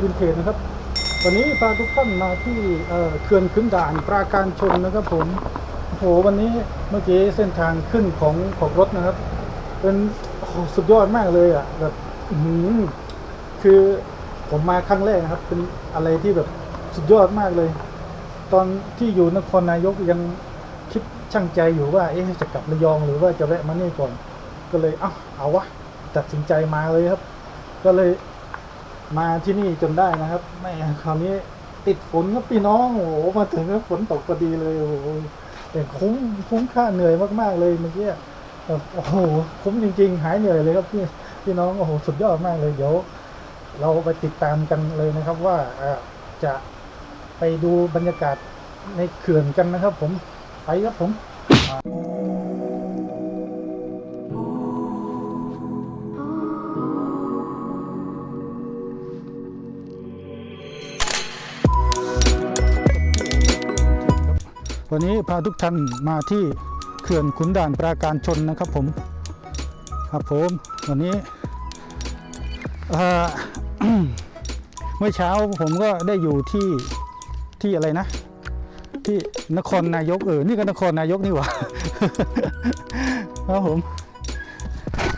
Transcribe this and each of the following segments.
ร์วินเทจนะครับ วันนี้พาทุกท่านมาที่เขื่อนขึ้นด่านปราการชนนะครับผมโอ้โหวันนี้เมื่อกี้เส้นทางขึ้นของของรถนะครับ เป็นสุดยอดมากเลยอะแบบคือผมมาครั้งแรกนะครับ เป็นอะไรที่แบบสุดยอดมากเลย ตอนที่อยู่นครนายกยังคิดช่างใจอยู่ว่าเอ๊ะจะกลับระยองหรือว่าจะแวะมานี่ก่อน ก็เลยเอ้าเอาวะตัดสินใจมาเลยครับ ก็เลย มาที่นี่จนได้นะครับไม่คราวนี้ติดฝนครับพี่น้องโอ้โหมาถึงก็ฝนตกพอดีเลยโอ้โหแต่คุ้มคุ้มค่าเหนื่อยมากๆเลยเมื่อกี้แบบโอ้โหคุ้มจริง ๆ หายเหนื่อยเลยครับพี่พี่น้องโอ้โหสุดยอดมากเลยเดี๋ยว เราไปติดตามกันเลยนะครับว่าจะไปดูบรรยากาศในเขื่อนกันนะครับ ผมไปครับผม วันนี้พาทุกท่านมาที่เขื่อนขุนด่านปราการชนนะครับผมครับผมวันนี้เมื่อเช้าผมก็ได้อยู่ที่ที่อะไรนะ ที่นครนายกเออนี่ก็นครนายกนี่หว่าครับผม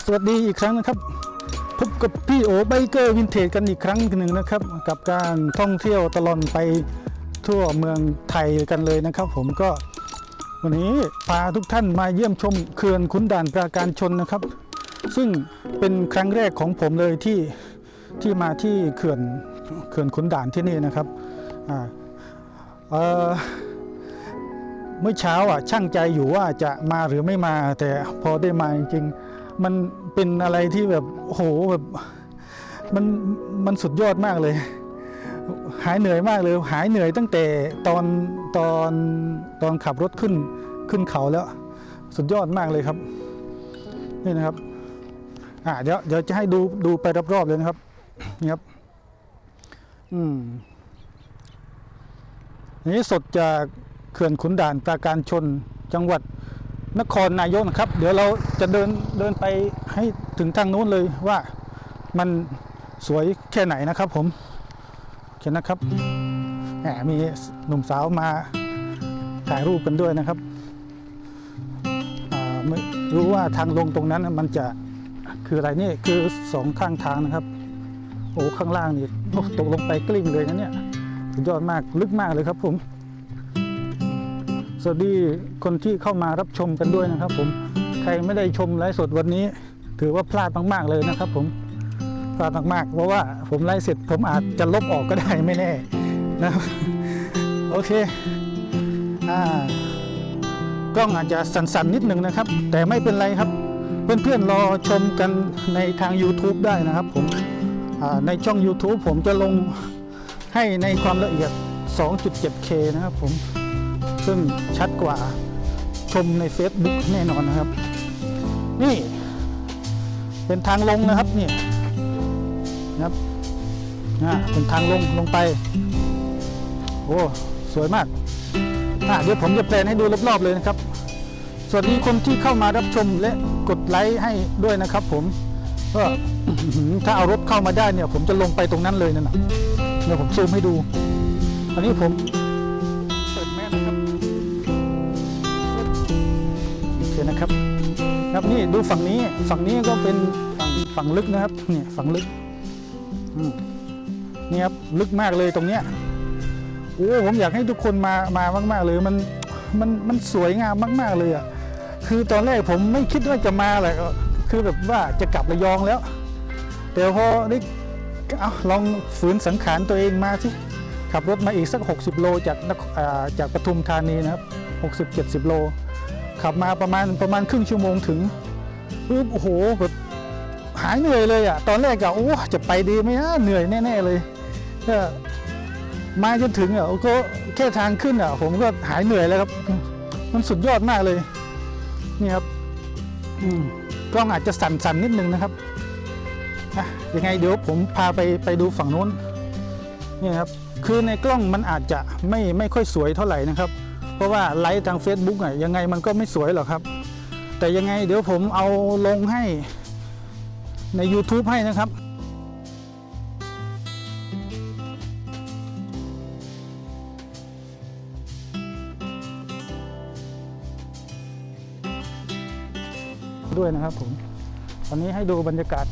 สวัสดีอีกครั้งนะครับพบกับพี่โอไบเกอร์วินเทจกันอีกครั้งหนึ่งนะครับ กับการท่องเที่ยวตลอดไป ทั่วเมืองไทยกันเลยนะครับ ผมก็วันนี้พาทุกท่านมาเยี่ยมชมเขื่อนขุนด่านปราการชนนะครับ ซึ่งเป็นครั้งแรกของผมเลยที่ที่มาที่เขื่อนเขื่อนขุนด่านที่นี่นะครับเเมื่อเช้าอะช่างใจอยู่ว่าจะมาหรือไม่มา แต่พอได้มาจริงๆมันเป็นอะไรที่แบบโอ้โหแบบมันมันสุดยอดมากเลย หายเหนื่อยมากเลย หายเหนื่อยตั้งแต่ตอนตอนตอนขับรถขึ้นขึ้นเขาแล้ว สุดยอดมากเลยครับ นี่นะครับอ่าเดี๋ยวเดี๋ยวจะให้ดูดูไปรอบๆเลยนะครับนี่ครับ อืมนนี้สดจากเขื่อนขุนด่านปราการชนจังหวัดนครนายกนะครับ เดี๋ยวเราจะเดินเดินไปให้ถึงทางนู้นเลยว่ามันสวยแค่ไหนนะครับผม โอเคนะครับแหมมีหนุ่มสาวมาถ่ายรูปกันด้วยนะครับไม่รู้ว่าทางลงตรงนั้นมันจะคืออะไรนี่คือสองข้างทางนะครับ โอ้ข้างล่างนี่ตกลงไปกลิ้งเลยนะเนี่ยสุดยอดมากลึกมากเลยครับผม สวัสดีคนที่เข้ามารับชมกันด้วยนะครับผม ใครไม่ได้ชมไลฟ์สดวันนี้ ถือว่าพลาดมาก ๆ เลยนะครับผม พลาดมากๆเพราะว่าผมไลฟ์เสร็จผมอาจจะลบออกก็ได้ไม่แน่นะครับโอเคอ่ากล้องอาจจะสั่นๆนิดนึงนะครับ แต่ไม่เป็นไรครับ เพื่อนๆรอชมกันในทาง YouTube ได้นะครับผมในช่อง YouTube ผมจะลงให้ในความละเอียด 2.7K นะครับผม ซึ่งชัดกว่าชมใน Facebook แน่นอนนะครับ นี่ เป็นทางลงนะครับนี่ นะครับอ่าเป็นทางลงลงไป โอ้สวยมากอะเดี๋ยวผมจะแปลนให้ดูรอบๆเลยนะครับ สวัสดีคนที่เข้ามารับชมและกดไลค์ให้ด้วยนะครับผมก็ถ้าเอารถเข้ามาได้เนี่ย ผมจะลงไปตรงนั้นเลยนั่นนะเดี๋ยวผมซูมให้ดู อันนี้ผมเปิดแมสนะครับโอเคนะครับ ครับนี่ดูฝั่งนี้ฝั่งนี้ก็เป็นฝั่งฝั่งลึกนะครับเนี่ยฝั่งลึก อืมนี่ครับลึกมากเลยตรงเนี้ยโอ้ผมอยากให้ทุกคนมามามาก ๆ เลยมันมันมันสวยงามมาก ๆ เลยอะคือตอนแรกผมไม่คิดว่าจะมาแหละคือแบบว่าจะกลับระยองแล้ว แต่พอได้เอาลองฝืนสังขารตัวเองมาสิขับรถมาอีกสัก 60 โลจากจากปทุมธานีนะครับ60-70 โล ขับมาประมาณประมาณครึ่งชั่วโมงถึงปึ๊บโอ้โหแบบายเหนื่อยเลยอะตอนแรกอะโอ้จะไปดีไหมนะเหนื่อยแน่ๆเลยก็มาจนถึงอะก็แค่ทางขึ้นอะ ผมก็หายเหนื่อยแล้วครับ มันสุดยอดมากเลยนี่ครับอืมกล้องอาจจะสั่นๆนิดนึงนะครับยังไงเดี๋ยวผมพาไปไปดูฝั่งนู้นนี่ครับคือในกล้องมันอาจจะไม่ไม่ค่อยสวยเท่าไหร่นะครับ เพราะว่าไลฟ์ทาง Facebook อะยังไงมันก็ไม่สวยหรอกครับ แต่ยังไงเดี๋ยวผมเอาลงให้ ใน YouTube ให้นะครับด้วยนะครับผมตอนนี้ให้ดูบรรยากาศ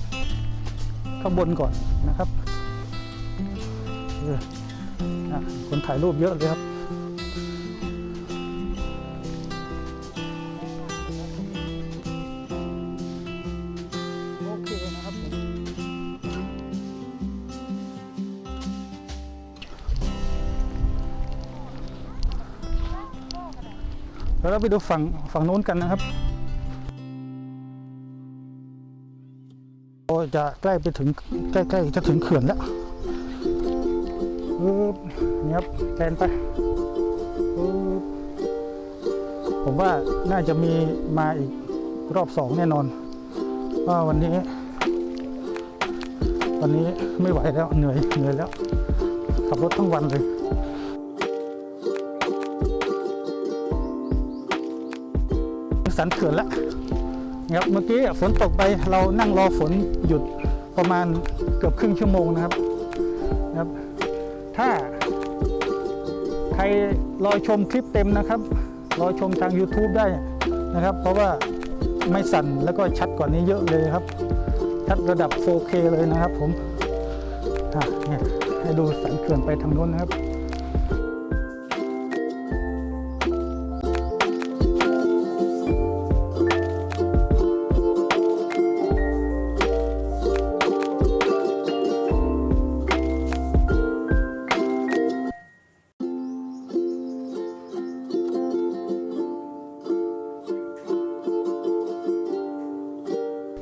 ข้างบนก่อนนะครับคนถ่ายรูปเยอะเลยครับ แล้วเราไปดูฝั่งฝั่งโน้นกันนะครับจะใกล้ไปถึงใกล้ๆจะถึงเขื่อนแล้วปึ๊บนี่ครับแทนไปปึ๊บผมว่าน่าจะมีมาอีกรอบสองแน่นอนว่าวันนี้ วันนี้ไม่ไหวแล้วเหนื่อยเหนื่อยแล้ว ขับรถทั้งวันเลย สันเขื่อนแล้วนะครับเมื่อกี้ฝนตกไปเรานั่งรอฝนหยุดประมาณเกือบครึ่งชั่วโมงนะครับนะครับ ถ้าใครรอชมคลิปเต็มนะครับ รอชมทาง YouTube ได้นะครับ เพราะว่าไม่สั่นแล้วก็ชัดกว่านี้เยอะเลยครับ ชัดระดับ 4K เลยนะครับผม อะเนี่ยให้ดูสันเขื่อนไปทางโน้นนะครับ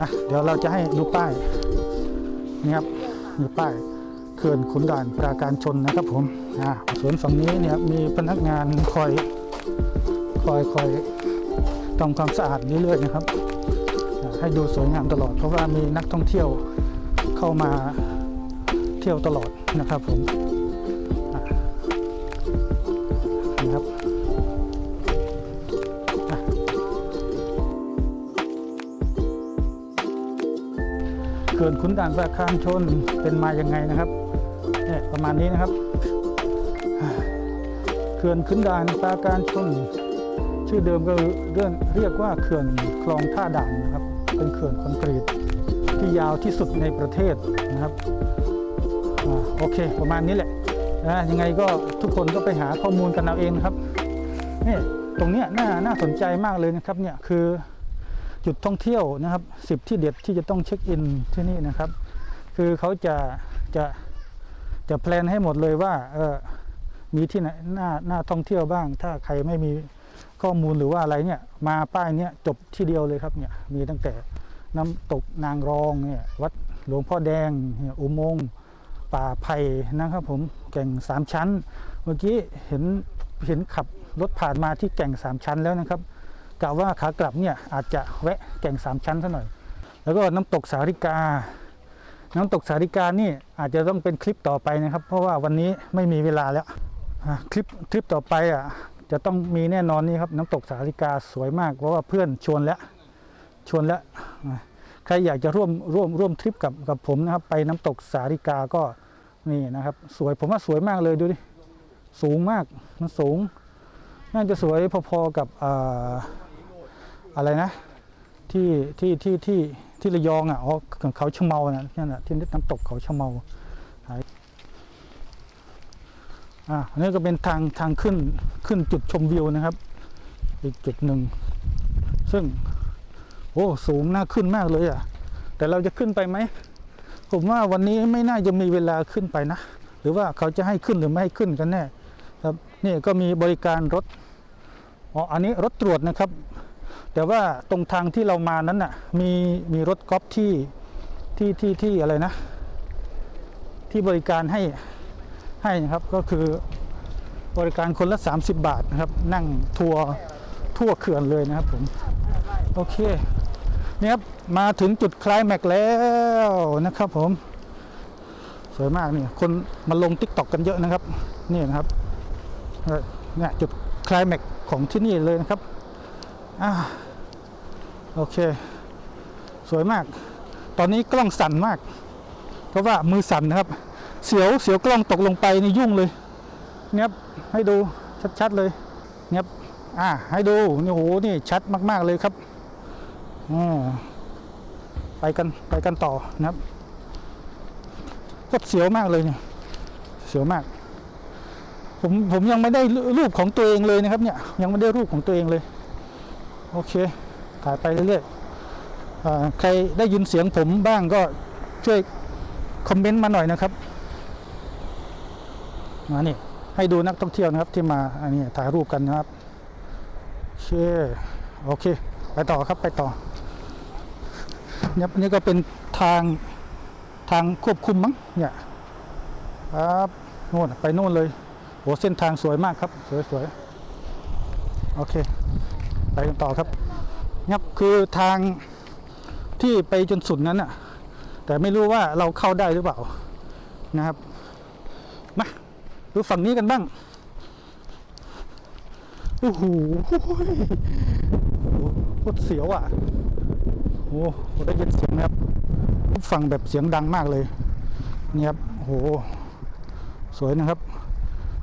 อะเดี๋ยวเราจะให้ดูป้ายนี่ครับมีป้ายเขื่อนขุนด่านปราการชนนะครับผมอ่าส่วนฝั่งนี้เนี่ยมีพนักงานคอยคอยคอยทำความสะอาดเรื่อยๆนะครับ ให้ดูสวยงามตลอด เพราะว่ามีนักท่องเที่ยวเข้ามาเที่ยวตลอดนะครับผม ขื่อนขุนด่านปราการชนเป็นมายังไงนะครับเนี่ยประมาณนี้นะครับเขื่อนขุนด่านปราการชน ชื่อเดิมก็เรียกเรียกว่าเขื่อนคลองท่าด่านนะครับ เป็นเขื่อนคอนกรีตที่ยาวที่สุดในประเทศนะครับอโอเค ประมาณนี้แหละนะยังไงก็ทุกคนก็ไปหาข้อมูลกันเอาเองนะครับนี่ตรงเนี้ยน่าน่าสนใจมากเลยนะครับเนี่ยคือ จุดท่องเที่ยวนะครับสิบที่เด็ดที่จะต้องเช็คอินที่นี่นะครับ คือเขาจะจะจะแพลนให้หมดเลยว่าเออมีที่ไหนหน้าหน้าท่องเที่ยวบ้าง ถ้าใครไม่มีข้อมูลหรือว่าอะไรเนี่ยมาป้ายเนี้ยจบที่เดียวเลยครับเนี่ยมีตั้งแต่น้ำตกนางรองเนี่ยวัดหลวงพ่อแดงเนี่ยอุโมงค์ป่าไผ่นะครับผมแก่งสามชั้น เมื่อกี้เห็นเห็นขับรถผ่านมาที่แก่งสามชั้นแล้วนะครับ กะว่าขากลับเนี่ยอาจจะแวะแก่งสามชั้นซะหน่อย แล้วก็น้ำตกสาริกา น้ำตกสาริกานี่อาจจะต้องเป็นคลิปต่อไปนะครับ เพราะว่าวันนี้ไม่มีเวลาแล้วคลิปคลิปต่อไปอะจะต้องมีแน่นอนนี่ครับน้ำตกสาริกาสวยมากเพราะว่าเพื่อนชวนแล้วชวนแล้วใครอยากจะร่วมร่วมร่วมทริปกับกับผมนะครับ ไปน้ำตกสาริกาก็นี่นะครับ สวยผมว่าสวยมากเลยดูดิสูงมากมันสูง น่าจะสวยพอๆกับอ่า อะไรนะ ที่ที่ที่ที่ที่ระยองอะอ๋อเขาชะเมานะนั่นแหละที่น้ำตกเขาชะเมาหายอ่าอันนี้ก็เป็นทางทางขึ้นขึ้นจุดชมวิวนะครับ อีกจุดหนึ่งซึ่งโอ้สูงน่าขึ้นมากเลยอะ แต่เราจะขึ้นไปไหมผมว่าวันนี้ไม่น่าจะมีเวลาขึ้นไปนะ หรือว่าเขาจะให้ขึ้นหรือไม่ให้ขึ้นกันแน่ครับนี่ก็มีบริการรถอ๋ออันนี้รถตรวจนะครับ แต่ว่าตรงทางที่เรามานั้นน่ะมีมีรถกอล์ฟที่ที่ที่ที่อะไรนะ ที่บริการให้ให้นะครับก็คือบริการคนละ 30 บาทนะครับ นั่งทัวร์ทั่วเขื่อนเลยนะครับผมโอเคเนี่ยครับมาถึงจุดคลายแม็กแล้วนะครับผมสวยมากนี่คนมาลงติ๊กต็อกกันเยอะนะครับนี่นะครับเนี่ยจุดคลายแม็กของที่นี่เลยนะครับอ่า โอเค สวยมาก ตอนนี้กล้องสั่นมาก เพราะว่ามือสั่นนะครับ เสียวเสียวกล้องตกลงไปนี่ยุ่งเลยเนี่ยบให้ดูชัดๆเลยเนี่ยบอ่าให้ดูนี่โหนี่ชัดมากๆเลยครับอ๋อไปกันไปกันต่อนะครับก็เสียวมากเลยเนี่ยเสียวมาก ผมผมยังไม่ได้รูปของตัวเองเลยนะครับเนี่ยยังไม่ได้รูปของตัวเองเลย โอเค ถ่ายไปเรื่อยๆใครได้ยินเสียงผมบ้างก็ช่วยคอมเมนต์มาหน่อยนะครับมานี่ให้ดูนักท่องเที่ยวนะครับที่มาอันนี้ถ่ายรูปกันนะครับโอเคโอเค ไปต่อครับไปต่อเนี่ยนี่ก็เป็นทางทางควบคุมมั้งเนี่ยครับโน่นไปโน่นเลยโหเส้นทางสวยมากครับ สวยสวยโอเค ไปกันต่อครับ เนี่ยคือทางที่ไปจนสุดนั้นน่ะแต่ไม่รู้ว่าเราเข้าได้หรือเปล่านะครับ มาดูฝั่งนี้กันบ้างโอ้โหโอ้โหโคตรเสียวอะโอ้โหได้ยินเสียงนะครับฟังแบบเสียงดังมากเลยนี่ครับโอ้โหสวยนะครับ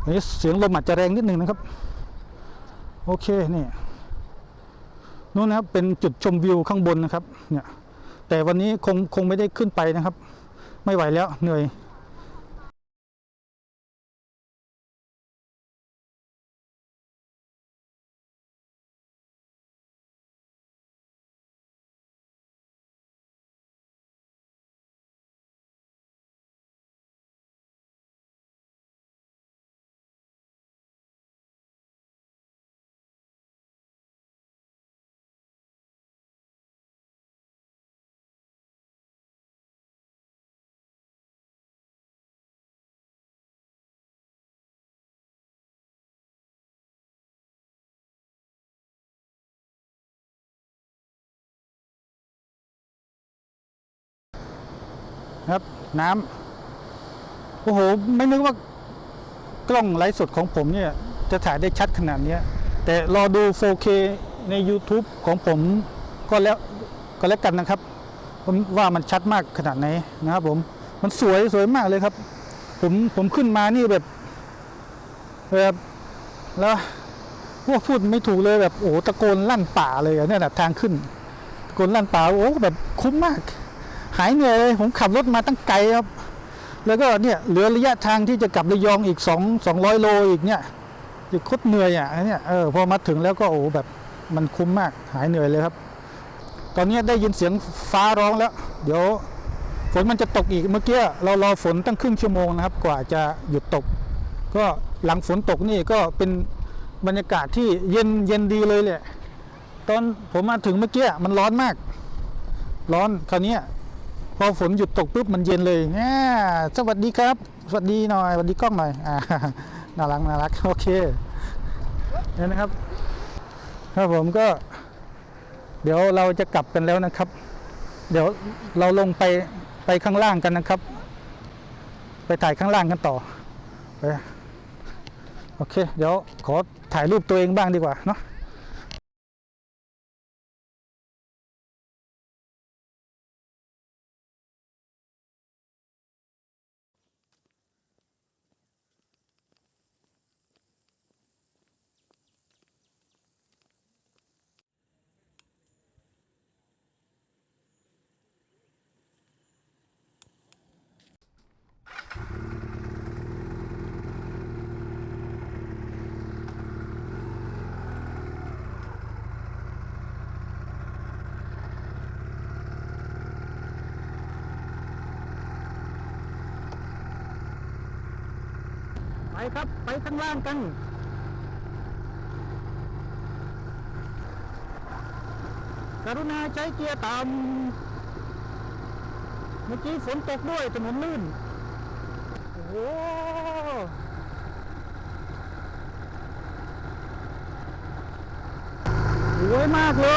อันนี้เสียงลมอาจจะแรงนิดนึงนะครับ โอเคนี่ นู่นนะครับเป็นจุดชมวิวข้างบนนะครับเนี่ยแต่วันนี้คงคงไม่ได้ขึ้นไปนะครับ ไม่ไหวแล้วเหนื่อย ครับ น้ำโอ้โหไม่นึกว่ากล้องไลฟ์สดของผมเนี่ย จะถ่ายได้ชัดขนาดนี้แต่รอดู 4K ใน YouTube ของผมก็แล้วก็แล้วกันนะครับ ผมว่ามันชัดมากขนาดไหนนะครับผมมันสวยสวยมากเลยครับ ผมผมขึ้นมานี่แบบแบบแล้วโอ้พูดไม่ถูกเลยแบบโอ้ตะโกนลั่นป่าเลยเนี่ยนะทางขึ้นตะโกนลั่นป่าโอ้แบบคุ้มมาก หายเหนื่อยเลยผมขับรถมาตั้งไกลครับ แล้วก็เนี่ยเหลือระยะทางที่จะกลับระยองอีกสองสองร้อยโลอีกเนี่ยจะคตรเหนื่อยอะเนี่ยเออพอมาถึงแล้วก็โอ้แบบมันคุ้มมากหายเหนื่อยเลยครับ ตอนนี้ได้ยินเสียงฟ้าร้องแล้ว เดี๋ยวฝนมันจะตกอีกเมื่อกี้เรารอฝนตั้งครึ่งชั่วโมงนะครับ กว่าจะหยุดตก ก็หลังฝนตกนี่ก็เป็นบรรยากาศที่เย็นเย็นดีเลยแหละตอนผมมาถึงเมื่อกี้มันร้อนมาก ร้อนคราวนี้ พอฝนหยุดตกปุ๊บมันเย็นเลยเนี่ยสวัสดีครับ สวัสดีหน่อยสวัสดีกล้องหน่อยอ่าน่ารักน่ารักโอเคเนี่ยนะครับครับผมก็ เดี๋ยวเราจะกลับกันแล้วนะครับ เดี๋ยวเราลงไปไปข้างล่างกันนะครับ ไปถ่ายข้างล่างกันต่อไปโอเค เดี๋ยวขอถ่ายรูปตัวเองบ้างดีกว่าเนาะ ข้างล่างกันกรุณาใช้เกียร์ต่ำเมื่อกี้ฝนตกด้วยถนนลื่น โอ้โหสวยมากเล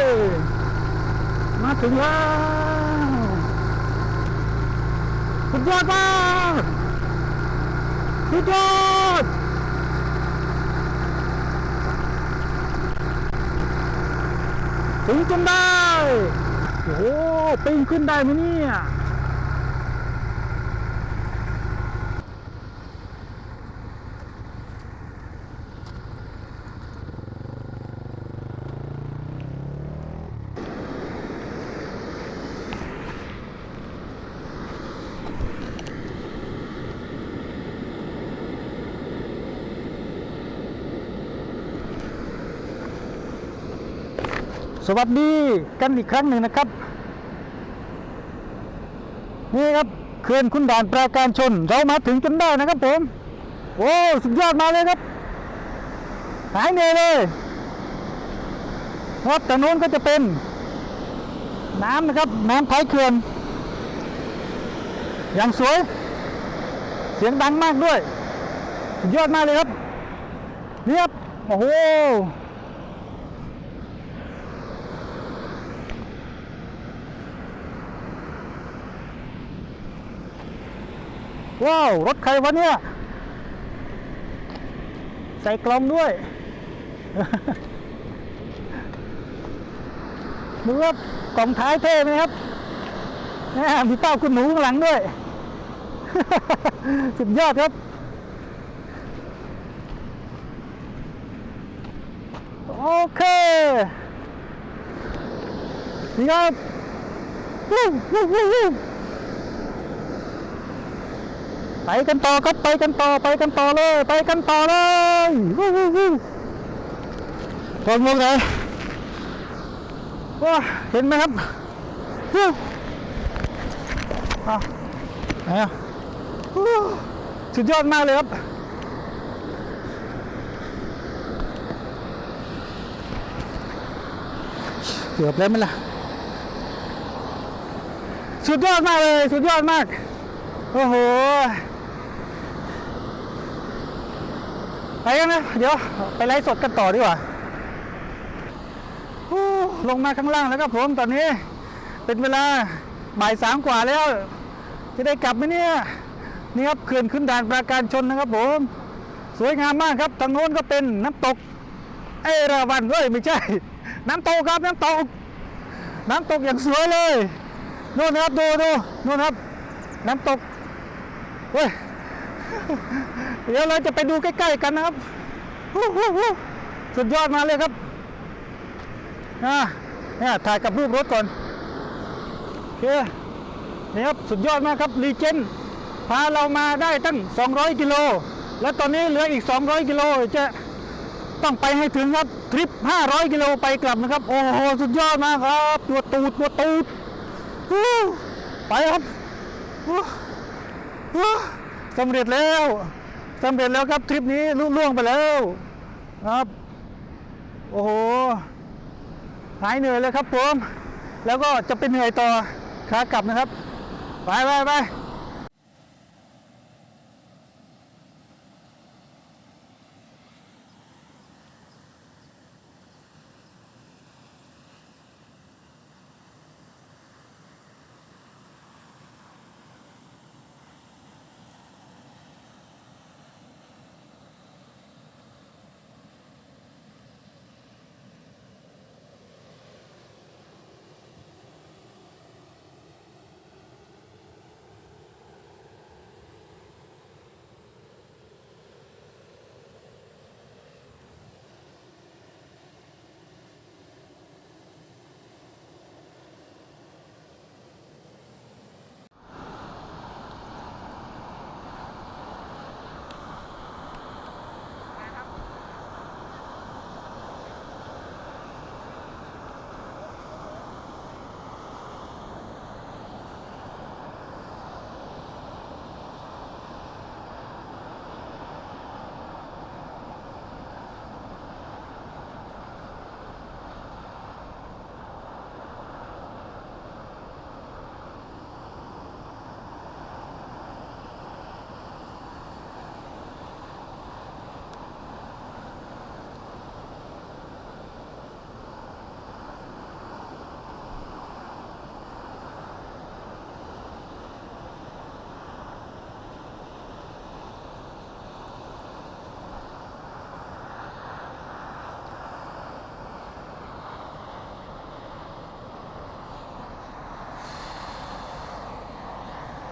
ย มาถึงแล้วสุดยอดมาก สุดยอดถึงจนได้ โอ้โหปีนขึ้นได้ไหมเนี่ย สวัสดีกันอีกครั้งหนึ่งนะครับ นี่ครับเขื่อนคุณด่านปราการชน เรามาถึงจนได้นะครับผม โอ้สุดยอดมาเลยครับ หายเหนื่อยเลยครับแต่นู้นก็จะเป็น น้ำนะครับ น้ำท้ายเขื่อน อย่างสวย เสียงดังมากด้วย สุดยอดมากเลยครับ นี่ครับ โอ้โห ว้าว รถใครวะเนี่ย ใส่กล่องด้วยดูครับกล่องท้ายเท่ไหมครับม่มีเป้าคุณหนูข้างหลังด้วย สุดยอดครับโอเคนี่ครับวู้วู้วู้วู้ ไปกันต่อครับไปกันต่อไปกันต่อเลย ไปกันต่อเลยวู้วู้วู้ตอนมองไหนว้าเห็นไหมครับวู้อ้าวไหนอะสุดยอดมากเลยครับเกือบแล้วไหมล่ะ สุดยอดมากเลย สุดยอดมาก โอ้โห ไปกันนะ เดี๋ยวไปไลฟ์สดกันต่อดีกว่าลงมาข้างล่างแล้วครับผมตอนนี้ เป็นเวลาบ่ายสามกว่าแล้ว จะได้กลับไหมเนี่ยนี่ครับเขื่อนขึ้นด่านปราการชนนะครับผม สวยงามมากครับทางโน้นก็เป็นน้ำตก เอราวันเฮ้ยไม่ใช่ น้ำตกครับน้ำตก น้ำตกอย่างสวยเลยโน่นนะครับดูดูนู่นครับ น้ำตกเฮ้ย เดี๋ยวเราจะไปดูใกล้ ๆ กันนะครับสุดยอดมาเลยครับอ่าเนี่ยถ่ายกับรูปรถก่อนโอเคนี่ครับสุดยอดมากครับรีเจนพาเรามาได้ตั้ง 200 กิโล และตอนนี้เหลืออีก 200 กิโลจะต้องไปให้ถึงครับทริป 500 กิโลไปกลับนะครับ โอ้โห สุดยอดมากครับตัวตูดตัวตูดไปครับสำเร็จแล้ว สำเร็จแล้วครับทริปนี้ลุล่วงไปแล้วครับ โอ้โหหายเหนื่อยเลยครับผม แล้วก็จะเป็นเหนื่อยต่อขากลับนะครับ ไปไปไป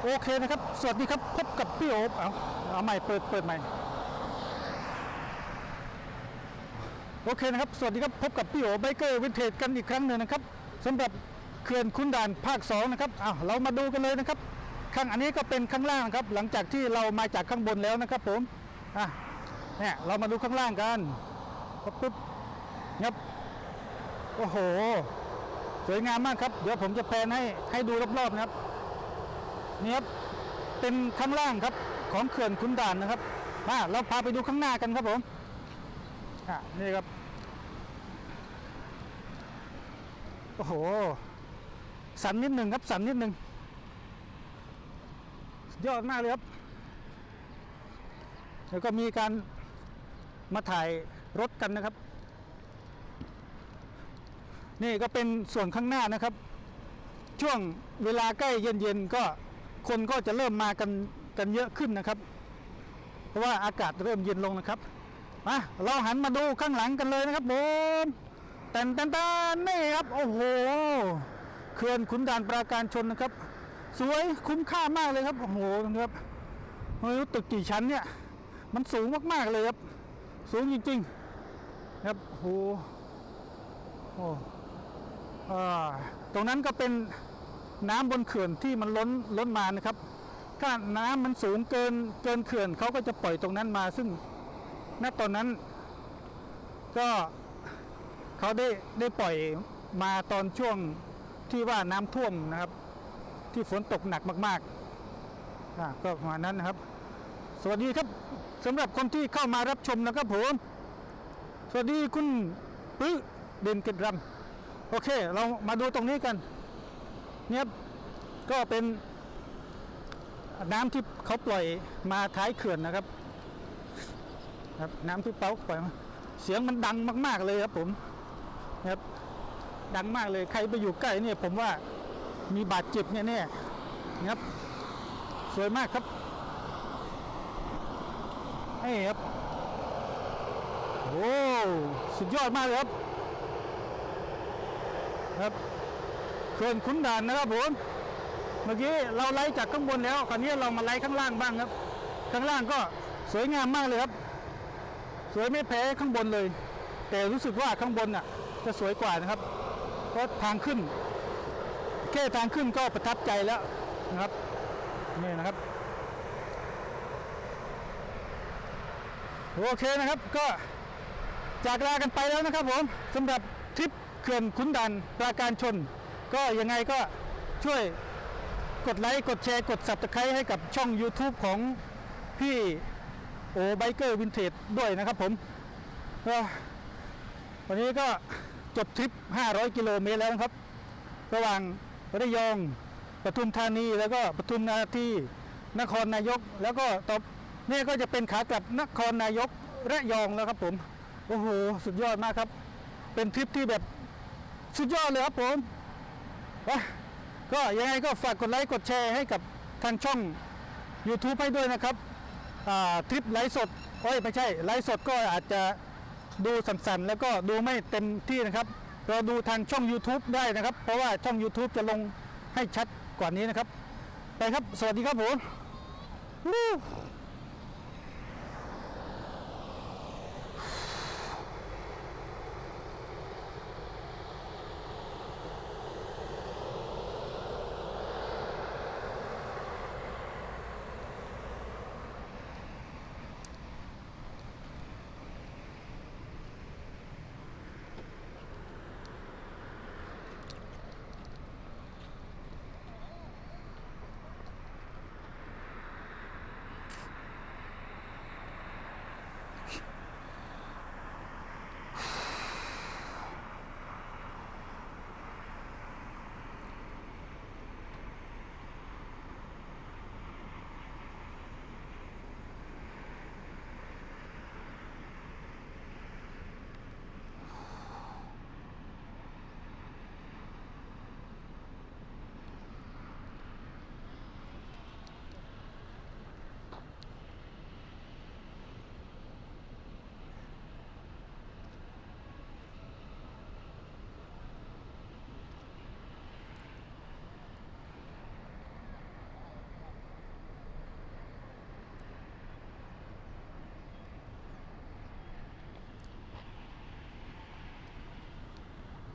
โอเคนะครับ สวัสดีครับพบกับพี่โอ๊บเอาเอาใหม่เปิดเปิดใหม่ โอเคนะครับ สวัสดีครับพบกับพี่โอ๋ไบเกอร์วินเทจกันอีกครั้งหนึ่งนะครับสำหรับเขื่อนคุณด่านภาค2นะครับอ้าวเรามาดูกันเลยนะครับ ข้างอันนี้ก็เป็นข้างล่างครับ หลังจากที่เรามาจากข้างบนแล้วนะครับ ผมอะเนี่ยเรามาดูข้างล่างกันปั๊บปุ๊บงับโอ้โห สวยงามมากครับ เดี๋ยวผมจะแพนให้ให้ดูรอบๆนะครับ นี่ครับเป็นข้างล่างครับของเขื่อนขุนด่านนะครับมาเราพาไปดูข้างหน้ากันครับผมอะนี่ครับโอ้โหสันนิดหนึ่งครับสันนิดหนึ่งสุดยอดมากเลยครับแล้วก็มีการมาถ่ายรถกันนะครับ นี่ก็เป็นส่วนข้างหน้านะครับ ช่วงเวลาใกล้เย็นๆก็ คนก็จะเริ่มมากันกันเยอะขึ้นนะครับ เพราะว่าอากาศเริ่มเย็นลงนะครับมาเราหันมาดูข้างหลังกันเลยนะครับผมแตนแตนแตนนี่ครับโอ้โหเขื่อนขุนด่านปราการชนนะครับ สวยคุ้มค่ามากเลยครับโอ้โหนะครับไม่รู้ตึกกี่ชั้นเนี่ย มันสูงมากๆเลยครับ สูงจริงๆครับโอ้โหโอ้ตรงนั้นก็เป็น น้ำบนเขื่อนที่มันล้นล้นมานะครับ ถ้าน้ำมันสูงเกินเกินเขื่อนเขาก็จะปล่อยตรงนั้นมา ซึ่งณตอนนั้น ก็เขาได้ได้ปล่อยมาตอนช่วงที่ว่าน้ำท่วมนะครับ ที่ฝนตกหนักมากๆอ่าก็ประมาณนั้นนะครับ สวัสดีครับสำหรับคนที่เข้ามารับชมนะครับผมสวัสดีคุณปึ๊เด่นเกตรำโอเค เรามาดูตรงนี้กัน เนี่ยก็เป็นน้ำที่เขาปล่อยมาท้ายเขื่อนนะครับ ครับน้ำที่เป้าปล่อยมาเสียงมันดังมาก ๆเลยครับผมครับดังมากเลยใครไปอยู่ใกล้เนี่ยผมว่ามีบาดเจ็บแน่ๆนะครับ สวยมากครับนี่ครับโอ้สุดยอดมากเลยครับครับ เขื่อนขุนด่านนะครับผมเมื่อกี้เราไล่จากข้างบนแล้วคราวนี้เรามาไล่ข้างล่างบ้างครับ ข้างล่างก็สวยงามมากเลยครับ สวยไม่แพ้ข้างบนเลย แต่รู้สึกว่าข้างบนน่ะจะสวยกว่านะครับเพราะทางขึ้นแค่ทางขึ้นก็ประทับใจแล้วนะครับนี่นะครับโอเคนะครับก็จากลากันไปแล้วนะครับผมสำหรับทริปเขื่อนขุนด่านปราการชน ก็ยังไงก็ช่วยกดไลค์ กดแชร์ กด subscribe ให้กับช่อง YouTube ของพี่โอไบเกอร์วินเทจด้วยนะครับผมวันนี้ก็จบทริป 500 กิโลเมตรแล้วนะครับ ระหว่างระยองปทุมธานีแล้วก็ปทุมนาทีนครนายก แล้วก็ต่อนี่ก็จะเป็นขากลับนครนายกระยองแล้วครับผมโอ้โหสุดยอดมากครับ เป็นทริปที่แบบสุดยอดเลยครับผม ก็ยังไงก็ฝากกดไลค์กดแชร์ให้กับทางช่อง YouTube ให้ด้วยนะครับทริปไลฟ์สดโอ้ยไม่ใช่ไลฟ์สดก็อาจจะดูสั่นๆ แล้วก็ดูไม่เต็มที่นะครับ เราดูทางช่อง YouTube ได้นะครับ เพราะว่าช่อง YouTube จะลงให้ชัดกว่านี้นะครับ ไปครับ สวัสดีครับผม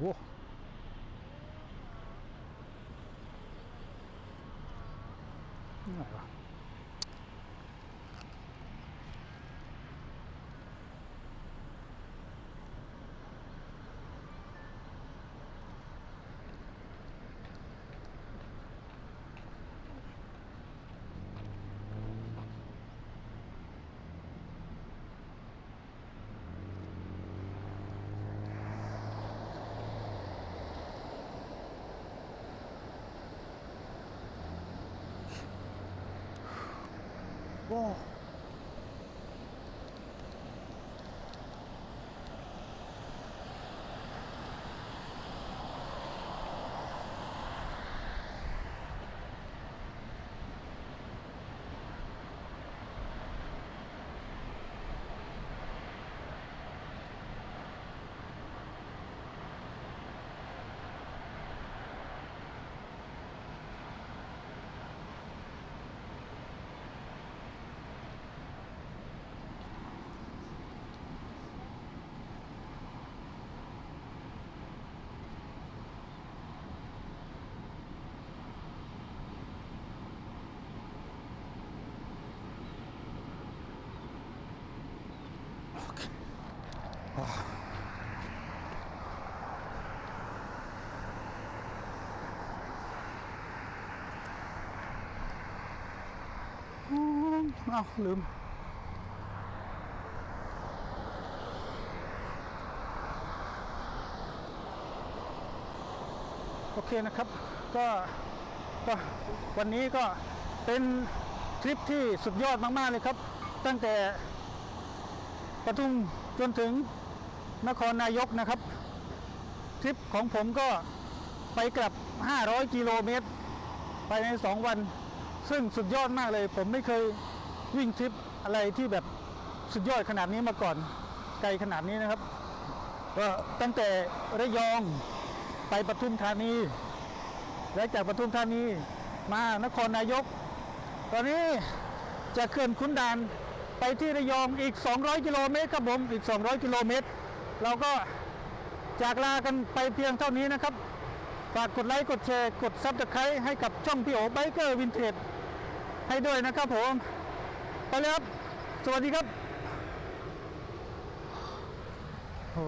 วู้โห นี่ ไหนวะก็อืมเอ้าลืมโอเคนะครับ ก็ก็วันนี้ก็เป็นทริปที่สุดยอดมาก ๆ เลยครับ ตั้งแต่ปทุมจนถึง นครนายกนะครับ ทริปของผมก็ไปกลับ 500 กิโลเมตรภายใน 2 วัน ซึ่งสุดยอดมากเลย ผมไม่เคยวิ่งทริปอะไรที่แบบสุดยอดขนาดนี้มาก่อน ไกลขนาดนี้นะครับก็ตั้งแต่ระยองไปปทุมธานี และจากปทุมธานีมานครนายก ตอนนี้จะเขื่อนขุนด่านไปที่ระยองอีก 200 กิโลเมตรครับผมอีก 200 กิโลเมตร เราก็จากลากันไปเพียงเท่านี้นะครับ ฝากกดไลค์กดแชร์กดซับสไครต์ให้กับช่องพี่โอไบเกอร์วินเทจให้ด้วยนะครับผม ไปเลยครับ สวัสดีครับโอ้